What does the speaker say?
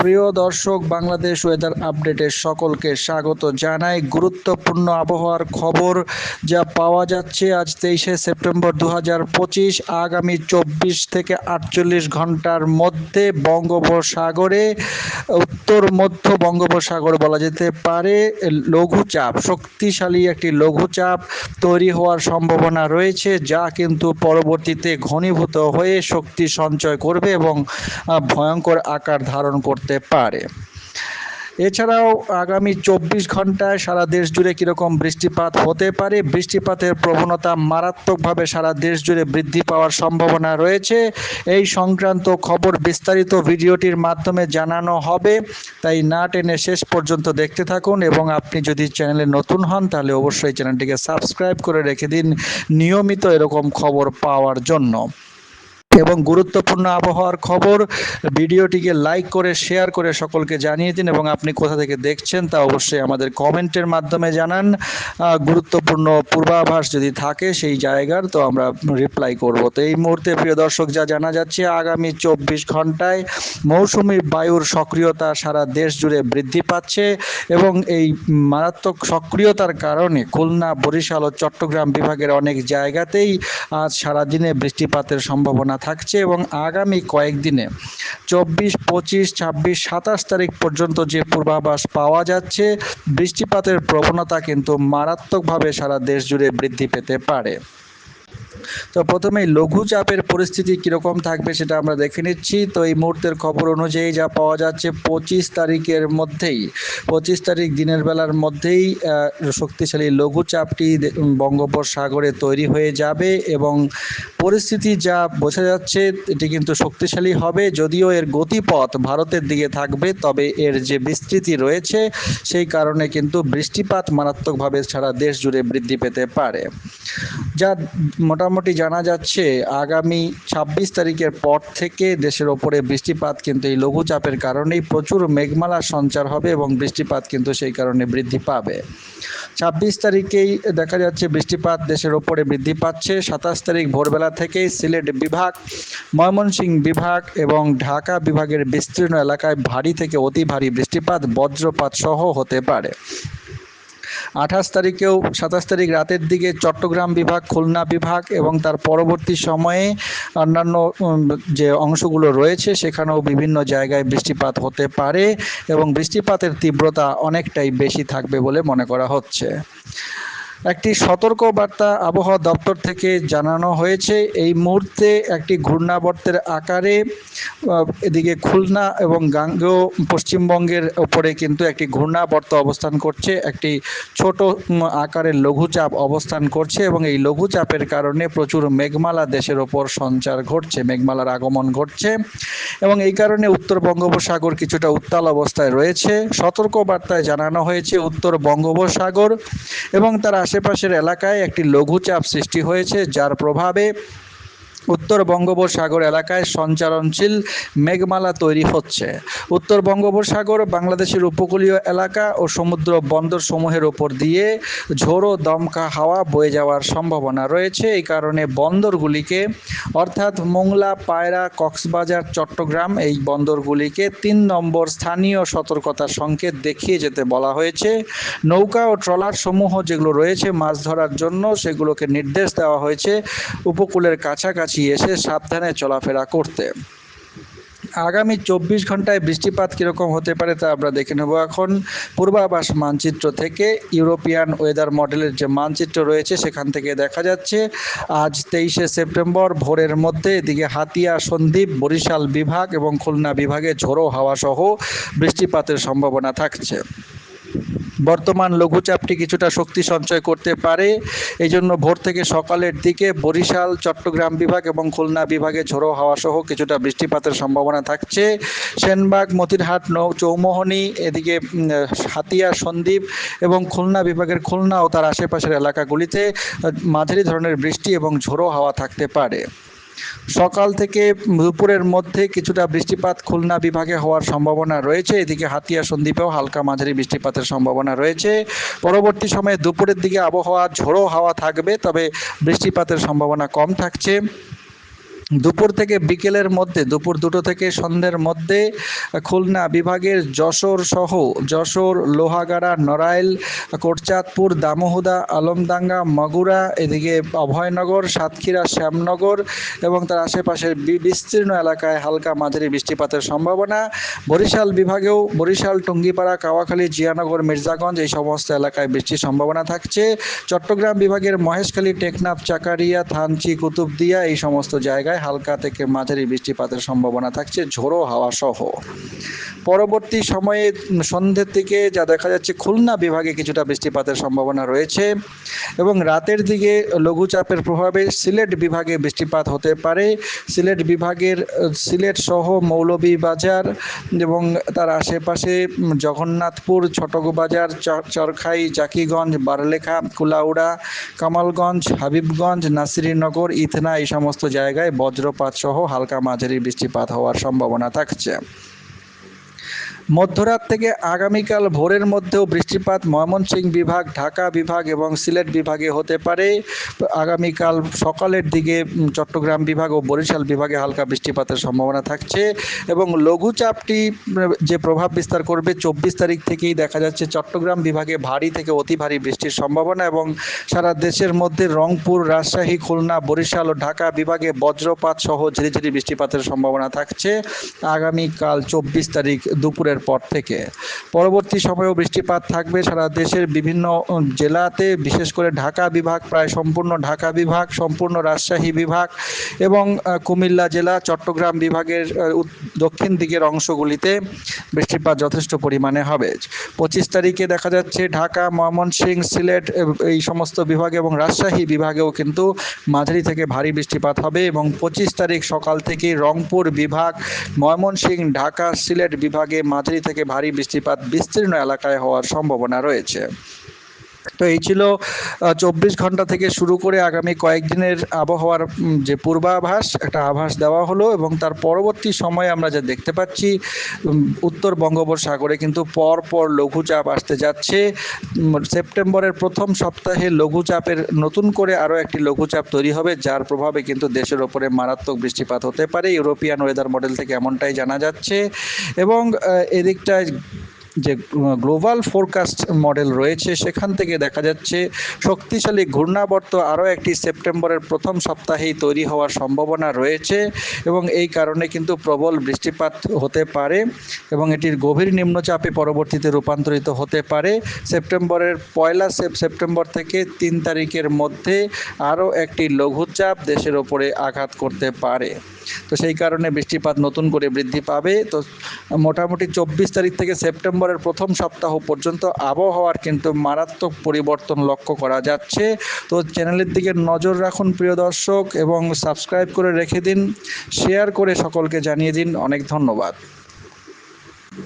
প্রিয় দর্শক, বাংলাদেশ ওয়েদার আপডেটে সকলকে স্বাগত জানাই। গুরুত্বপূর্ণ আবহাওয়ার খবর যা পাওয়া যাচ্ছে আজ তেইশে সেপ্টেম্বর দু আগামী চব্বিশ থেকে আটচল্লিশ ঘণ্টার মধ্যে বঙ্গোপসাগরে, উত্তর মধ্য বঙ্গোপসাগর বলা যেতে পারে, লঘুচাপ, শক্তিশালী একটি লঘুচাপ তৈরি হওয়ার সম্ভাবনা রয়েছে, যা কিন্তু পরবর্তীতে ঘনীভূত হয়ে শক্তি সঞ্চয় করবে এবং ভয়ঙ্কর আকার ধারণ করতে পারে। এছাড়াও আগামী চব্বিশ ঘন্টায় সারা দেশ জুড়ে কীরকম বৃষ্টিপাত হতে পারে? বৃষ্টিপাতের প্রবণতা মারাত্মকভাবে সারা দেশ জুড়ে বৃদ্ধি পাওয়ার সম্ভাবনা রয়েছে। এই সংক্রান্ত খবর বিস্তারিত ভিডিওটির মাধ্যমে জানানো হবে। তাই না টেনে শেষ পর্যন্ত দেখতে থাকুন এবং আপনি যদি চ্যানেলে নতুন হন, তাহলে অবশ্যই চ্যানেলটিকে সাবস্ক্রাইব করে রেখে দিন নিয়মিত এরকম খবর পাওয়ার জন্য। এবং গুরুত্বপূর্ণ আবহাওয়ার খবর, ভিডিওটিকে লাইক করে, শেয়ার করে সকলকে জানিয়ে দিন এবং আপনি কোথা থেকে দেখছেন তা অবশ্যই আমাদের কমেন্টের মাধ্যমে জানান। গুরুত্বপূর্ণ পূর্বাভাস যদি থাকে সেই জায়গার তো আমরা রিপ্লাই করব। তো এই মুহূর্তে প্রিয় দর্শক, যা জানা যাচ্ছে আগামী চব্বিশ ঘন্টায় মৌসুমি বায়ুর সক্রিয়তা সারা দেশ জুড়ে বৃদ্ধি পাচ্ছে এবং এই মারাত্মক সক্রিয়তার কারণে খুলনা, বরিশাল ও চট্টগ্রাম বিভাগের অনেক জায়গাতেই আজ সারাদিনে বৃষ্টিপাতের সম্ভাবনা থাকছে এবং আগামী কয়েকদিনে চব্বিশ, পঁচিশ, ছাব্বিশ, সাতাশ তারিখ পর্যন্ত যে পূর্বাভাস পাওয়া যাচ্ছে, বৃষ্টিপাতের প্রবণতা কিন্তু মারাত্মকভাবে সারা দেশ জুড়ে বৃদ্ধি পেতে পারে। তো প্রথমেই লঘুচাপের পরিস্থিতি কীরকম থাকবে সেটা আমরা দেখে নিচ্ছি। তো এই মুহূর্তের খবর অনুযায়ী যা পাওয়া যাচ্ছে পঁচিশ তারিখের মধ্যেই, পঁচিশ তারিখ দিনের বেলার মধ্যেই শক্তিশালী লঘুচাপটি বঙ্গোপসাগরে তৈরি হয়ে যাবে এবং পরিস্থিতি যা বোঝা যাচ্ছে এটি কিন্তু শক্তিশালী হবে। যদিও এর গতিপথ ভারতের দিকে থাকবে, তবে এর যে বিস্তৃতি রয়েছে সেই কারণে কিন্তু বৃষ্টিপাত মারাত্মকভাবে সারা দেশ জুড়ে বৃদ্ধি পেতে পারে। যা মোটামুটি জানা যাচ্ছে, আগামী ছাব্বিশ তারিখের পর থেকে দেশের ওপরে বৃষ্টিপাত কিন্তু এই লঘুচাপের কারণেই প্রচুর মেঘমালা সঞ্চার হবে এবং বৃষ্টিপাত কিন্তু সেই কারণে বৃদ্ধি পাবে। ছাব্বিশ তারিখেই দেখা যাচ্ছে বৃষ্টিপাত দেশের ওপরে বৃদ্ধি পাচ্ছে। সাতাশ তারিখ ভোরবেলা থেকেই সিলেট বিভাগ, ময়মনসিংহ বিভাগ এবং ঢাকা বিভাগের বিস্তীর্ণ এলাকায় ভারী থেকে অতি ভারী বৃষ্টিপাত, বজ্রপাত সহ হতে পারে। আঠাশ তারিখেও সাতাশ তারিখ রাতের দিকে চট্টগ্রাম বিভাগ, খুলনা বিভাগ এবং তার পরবর্তী সময়ে অন্যান্য যে অংশগুলো রয়েছে সেখানেও বিভিন্ন জায়গায় বৃষ্টিপাত হতে পারে এবং বৃষ্টিপাতের তীব্রতা অনেকটাই বেশি থাকবে বলে মনে করা হচ্ছে। একটি সতর্ক বার্তা আবহাওয়া দপ্তর থেকে জানানো হয়েছে। এই মুহূর্তে একটি ঘূর্ণাবর্তের আকারে এদিকে খুলনা এবং গাঙ্গেয় পশ্চিমবঙ্গের ওপরে কিন্তু একটি ঘূর্ণাবর্ত অবস্থান করছে। একটি ছোট আকারের লঘুচাপ অবস্থান করছে এবং এই লঘুচাপের কারণে প্রচুর মেঘমালা দেশের ওপর সঞ্চার ঘটছে, মেঘমালার আগমন ঘটছে এবং এই কারণে উত্তর বঙ্গোপসাগর কিছুটা উত্তাল অবস্থায় রয়েছে। সতর্ক বার্তায় জানানো হয়েছে উত্তর বঙ্গোপসাগর এবং তার আশেপাশের এলাকায় একটি লঘুচাপ সৃষ্টি হয়েছে যার প্রভাবে উত্তর বঙ্গোপসাগর এলাকায় সঞ্চারণশীল মেঘমালা তৈরি হচ্ছে। উত্তর বঙ্গোপসাগর বাংলাদেশের উপকূলীয় এলাকা ও সমুদ্র বন্দর সমূহের ওপর দিয়ে ঝোড়ো দমকা হাওয়া বয়ে যাওয়ার সম্ভাবনা রয়েছে। এই কারণে বন্দরগুলিকে, অর্থাৎ মোংলা, পায়রা, কক্সবাজার, চট্টগ্রাম, এই বন্দরগুলিকে তিন নম্বর স্থানীয় সতর্কতা সংকেত দেখিয়ে যেতে বলা হয়েছে। নৌকা ও ট্রলার সমূহ যেগুলো রয়েছে মাছ ধরার জন্য, সেগুলোকে নির্দেশ দেওয়া হয়েছে। উপকূলের কাছাকাছি এসে সাবধানে চলাফেরা করতে। আগামী চব্বিশ ঘন্টায় বৃষ্টিপাত কীরকম হতে পারে তা আমরা দেখে নেব এখন। পূর্বাভাস মানচিত্র থেকে ইউরোপিয়ান ওয়েদার মডেলের যে মানচিত্র রয়েছে সেখান থেকে দেখা যাচ্ছে, আজ তেইশে সেপ্টেম্বর ভোরের মধ্যে এদিকে হাতিয়া, সন্দ্বীপ, বরিশাল বিভাগ এবং খুলনা বিভাগে ঝোড়ো হাওয়া সহ বৃষ্টিপাতের সম্ভাবনা থাকছে। বর্তমান লঘুচাপটি কিছুটা শক্তি সঞ্চয় করতে পারে। এই জন্য ভোর থেকে সকালের দিকে বরিশাল, চট্টগ্রাম বিভাগ এবং খুলনা বিভাগে ঝোড়ো হাওয়া সহ কিছুটা বৃষ্টিপাতের সম্ভাবনা থাকছে। সেনবাগ, মতিরহাট, নৌ চৌমোহনী, এদিকে হাতিয়া, সন্দ্বীপ এবং খুলনা বিভাগের খুলনা ও তার আশেপাশের এলাকাগুলিতে মাঝারি ধরনের বৃষ্টি এবং ঝোড়ো হাওয়া থাকতে পারে। সকাল থেকে দুপুরের মধ্যে কিছুটা বৃষ্টিপাত খুলনা বিভাগে হওয়ার সম্ভাবনা রয়েছে। এদিকে হাতিয়া, সন্দ্বীপেও হালকা মাঝারি বৃষ্টিপাতের সম্ভাবনা রয়েছে। পরবর্তী সময়ে দুপুরের দিকে আবহাওয়া ঝোড়ো হাওয়া থাকবে, তবে বৃষ্টিপাতের সম্ভাবনা কম থাকছে। দুপুর থেকে বিকেলের মধ্যে, দুপুর দুটো থেকে সন্ধ্যের মধ্যে খুলনা বিভাগের যশোর সহ, যশোর, লোহাগাড়া, নড়াইল, কোটচাঁদপুর, দামোহদা, আলমডাঙ্গা, মাগুরা, এদিকে অভয়নগর, সাতক্ষীরা, শ্যামনগর এবং তার আশেপাশের বিস্তীর্ণ এলাকায় হালকা মাঝারি বৃষ্টিপাতের সম্ভাবনা। বরিশাল বিভাগেও বরিশাল, টুঙ্গিপাড়া, কাওয়াখালী, জিয়ানগর, মির্জাগঞ্জ এই সমস্ত এলাকায় বৃষ্টির সম্ভাবনা থাকছে। চট্টগ্রাম বিভাগের মহেশখালী, টেকনাফ, চাকারিয়া, থানচি, কুতুবদিয়া এই সমস্ত জায়গায় হালকা থেকে মাঝারি বৃষ্টিপাতের সম্ভাবনা থাকছে, ঝোড়ো হাওয়া সহ। পরবর্তী সময়ে সন্ধ্যের দিকে যা দেখা যাচ্ছে, খুলনা বিভাগে কিছুটা বৃষ্টিপাতের সম্ভাবনা রয়েছে এবং রাতের দিকে লঘুচাপের প্রভাবে সিলেট বিভাগে বৃষ্টিপাত হতে পারে। সিলেট বিভাগের, সিলেট সহ মৌলভীবাজার এবং তার আশেপাশে জগন্নাথপুর ছোটবাজার চ- চরখাই জাকিগঞ্জ বারলেখা, কুলাউড়া, কামালগঞ্জ, হাবিবগঞ্জ, নাসিরনগর, ইথনা এই সমস্ত জায়গায় বজ্রপাত সহ হালকা মাঝারি বৃষ্টিপাত হওয়ার সম্ভাবনা থাকছে। মধ্যরাত থেকে আগামীকাল ভোরের মধ্যেও বৃষ্টিপাত ময়মনসিংহ বিভাগ, ঢাকা বিভাগ এবং সিলেট বিভাগে হতে পারে। আগামীকাল সকালের দিকে চট্টগ্রাম বিভাগ ও বরিশাল বিভাগে হালকা বৃষ্টিপাতের সম্ভাবনা থাকছে এবং লঘুচাপটি যে প্রভাব বিস্তার করবে চব্বিশ তারিখ থেকেই দেখা যাচ্ছে চট্টগ্রাম বিভাগে ভারী থেকে অতি ভারী বৃষ্টির সম্ভাবনা এবং সারা দেশের মধ্যে রংপুর, রাজশাহী, খুলনা, বরিশাল ও ঢাকা বিভাগে বজ্রপাত সহ ঝিরিঝিরি বৃষ্টিপাতের সম্ভাবনা থাকছে। আগামীকাল চব্বিশ তারিখ দুপুরের পর থেকে। পরবর্তী সময়েও বৃষ্টিপাত থাকবে। সারা দেশের বিভিন্ন জেলাতে, বিশেষ করে ঢাকা বিভাগ, প্রায় সম্পূর্ণ ঢাকা বিভাগ, সম্পূর্ণ রাজশাহী বিভাগ এবং কুমিল্লা জেলা, চট্টগ্রাম বিভাগের দক্ষিণ দিকের অংশগুলিতে বৃষ্টিপাত যথেষ্ট পরিমাণে হবে। পঁচিশ তারিখে দেখা যাচ্ছে ঢাকা ময়মনসিংহ সিলেট এই সমস্ত বিভাগে এবং রাজশাহী বিভাগেও কিন্তু মাঝারি থেকে ভারী বৃষ্টিপাত হবে এবং পঁচিশ তারিখ সকাল থেকে রংপুর বিভাগ ময়মনসিংহ ঢাকা, সিলেট বিভাগে মাঝারি থেকে ভারী বৃষ্টিপাত বিস্তীর্ণ এলাকায় হওয়ার সম্ভাবনা রয়েছে। তো এই ছিল চব্বিশ ঘণ্টা থেকে শুরু করে আগামী কয়েকদিনের আবহাওয়ার যে পূর্বাভাস, একটা আভাস দেওয়া হলো এবং তার পরবর্তী সময়ে আমরা যা দেখতে পাচ্ছি উত্তর বঙ্গোপসাগরে কিন্তু পর পর লঘুচাপ আসতে যাচ্ছে। সেপ্টেম্বরের প্রথম সপ্তাহে লঘুচাপের নতুন করে আরও একটি লঘুচাপ তৈরি হবে, যার প্রভাবে কিন্তু দেশের ওপরে মারাত্মক বৃষ্টিপাত হতে পারে। ইউরোপিয়ান ওয়েদার মডেল থেকে এমনটাই জানা যাচ্ছে এবং এদিকটায় যে গ্লোবাল ফোরকাস্ট মডেল রয়েছে, সেখান থেকে দেখা যাচ্ছে শক্তিশালী ঘূর্ণাবর্ত আরও একটি সেপ্টেম্বরের প্রথম সপ্তাহেই তৈরি হওয়ার সম্ভাবনা রয়েছে এবং এই কারণে কিন্তু প্রবল বৃষ্টিপাত হতে পারে এবং এটির গভীর নিম্নচাপে পরবর্তীতে রূপান্তরিত হতে পারে। সেপ্টেম্বরের পয়লা সেপ- সেপ্টেম্বর থেকে তিন তারিখের মধ্যে আরও একটি লঘুচাপ দেশের ওপরে আঘাত করতে পারে। তো সেই কারণে বৃষ্টিপাত নতুন করে বৃদ্ধি পাবে। তো মোটামুটি চব্বিশ তারিখ থেকে সেপ্টেম্বরের প্রথম সপ্তাহ পর্যন্ত আবহাওয়ার কিন্তু মারাত্মক পরিবর্তন লক্ষ্য করা যাচ্ছে। তো চ্যানেলের দিকে নজর রাখুন প্রিয় দর্শক এবং সাবস্ক্রাইব করে রেখে দিন, শেয়ার করে সকলকে জানিয়ে দিন। অনেক ধন্যবাদ।